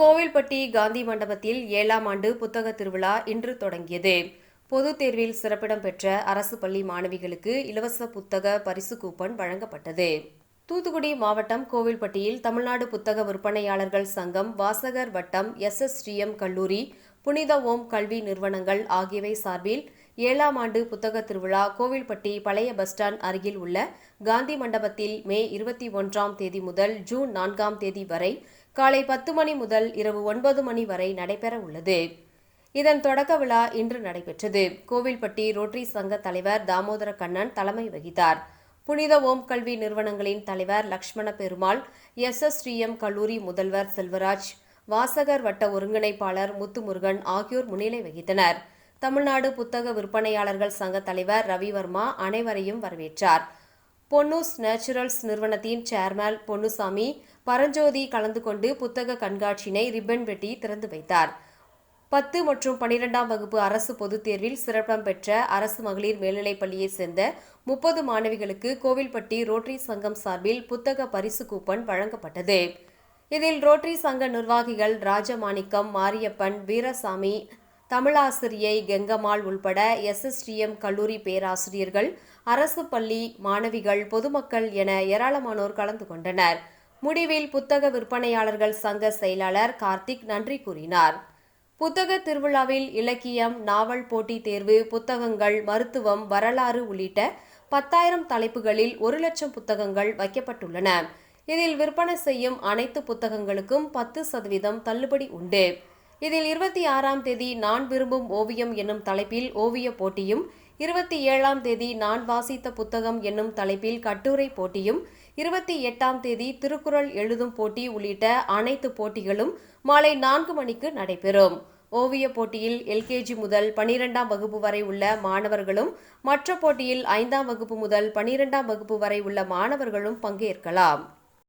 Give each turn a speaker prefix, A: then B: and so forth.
A: கோவில்பட்டி காந்தி மண்டபத்தில் ஏழாம் ஆண்டு புத்தக திருவிழா இன்று தொடங்கியது. பொதுத் தேர்வில் சிறப்பிடம் பெற்ற அரசு பள்ளி மாணவிகளுக்கு இலவச புத்தக பரிசு கூப்பன் வழங்கப்பட்டது. தூத்துக்குடி மாவட்டம் கோவில்பட்டியில் தமிழ்நாடு புத்தக விற்பனையாளர்கள் சங்கம் வாசகர் வட்டம் எஸ் எஸ் கல்லூரி புனித ஓம் கல்வி நிறுவனங்கள் ஆகியவை சார்பில் ஏழாம் ஆண்டு புத்தக திருவிழா கோவில்பட்டி பழைய பஸ் ஸ்டாண்ட் அருகில் உள்ள காந்தி மண்டபத்தில் மே இருபத்தி ஒன்றாம் தேதி முதல் ஜூன் நான்காம் தேதி வரை காலை பத்து மணி முதல் இரவு ஒன்பது மணி வரை நடைபெற உள்ளது. இதன் தொடக்க விழா இன்று நடைபெற்றது. கோவில்பட்டி ரோட்டரி சங்க தலைவர் தாமோதர கண்ணன் தலைமை வகித்தார். புனித ஓம் கல்வி நிறுவனங்களின் தலைவர் லக்ஷ்மண பெருமாள் எஸ். எஸ். ஸ்ரீஎம் கல்லூரி முதல்வர் செல்வராஜ் வாசகர் வட்ட ஒருங்கிணைப்பாளர் முத்துமுருகன் ஆகியோர் முன்னிலை வகித்தனர். தமிழ்நாடு புத்தக விற்பனையாளர்கள் சங்க தலைவர் ரவிவர்மா அனைவரையும் வரவேற்றார். பொன்னூஸ் நேச்சுரல்ஸ் நிறுவனத்தின் சேர்மன் பொன்னுசாமி பரஞ்சோதி கலந்து கொண்டு புத்தக கண்காட்சியினை ரிப்பன் வெட்டி திறந்து வைத்தார். பத்து மற்றும் பனிரெண்டாம் வகுப்பு அரசு பொதுத் தேர்வில் சிறப்பம் பெற்ற அரசு மகளிர் மேல்நிலைப் பள்ளியைச் சேர்ந்த முப்பது மாணவிகளுக்கு கோவில்பட்டி ரோட்டரி சங்கம் சார்பில் புத்தக பரிசு கூப்பன் வழங்கப்பட்டது. இதில் ரோட்டரி சங்க நிர்வாகிகள் ராஜமாணிக்கம் மாரியப்பன் வீரசாமி தமிழாசிரியை கெங்கம்மாள் உள்பட எஸ்எஸ்டிஎம் கல்லூரி பேராசிரியர்கள் அரசு பள்ளி மாணவிகள் பொதுமக்கள் என ஏராளமானோர் கலந்து கொண்டனர். முடிவில் புத்தக விற்பனையாளர்கள் சங்க செயலாளர் கார்த்திக் நன்றி கூறினார். புத்தக திருவிழாவில் இலக்கியம் நாவல் போட்டி தேர்வு புத்தகங்கள் மருத்துவம் வரலாறு உள்ளிட்ட பத்தாயிரம் தலைப்புகளில் ஒரு லட்சம் புத்தகங்கள் வைக்கப்பட்டுள்ளன. இதில் விற்பனை செய்யும் அனைத்து புத்தகங்களுக்கும் பத்து சதவீதம் தள்ளுபடி உண்டு. இதில் இருபத்தி ஆறாம் தேதி நான் விரும்பும் ஓவியம் என்னும் தலைப்பில் ஓவிய போட்டியும் இருபத்தி ஏழாம் தேதி நான் வாசித்த புத்தகம் என்னும் தலைப்பில் கட்டுரை போட்டியும் இருபத்தி எட்டாம் தேதி திருக்குறள் எழுதும் போட்டி உள்ளிட்ட அனைத்து போட்டிகளும் மாலை நான்கு மணிக்கு நடைபெறும். ஓவிய போட்டியில் எல்கேஜி முதல் பனிரெண்டாம் வகுப்பு வரை உள்ள மாணவர்களும் மற்ற போட்டியில் ஐந்தாம் வகுப்பு முதல் பனிரெண்டாம் வகுப்பு வரை உள்ள மாணவர்களும் பங்கேற்கலாம்.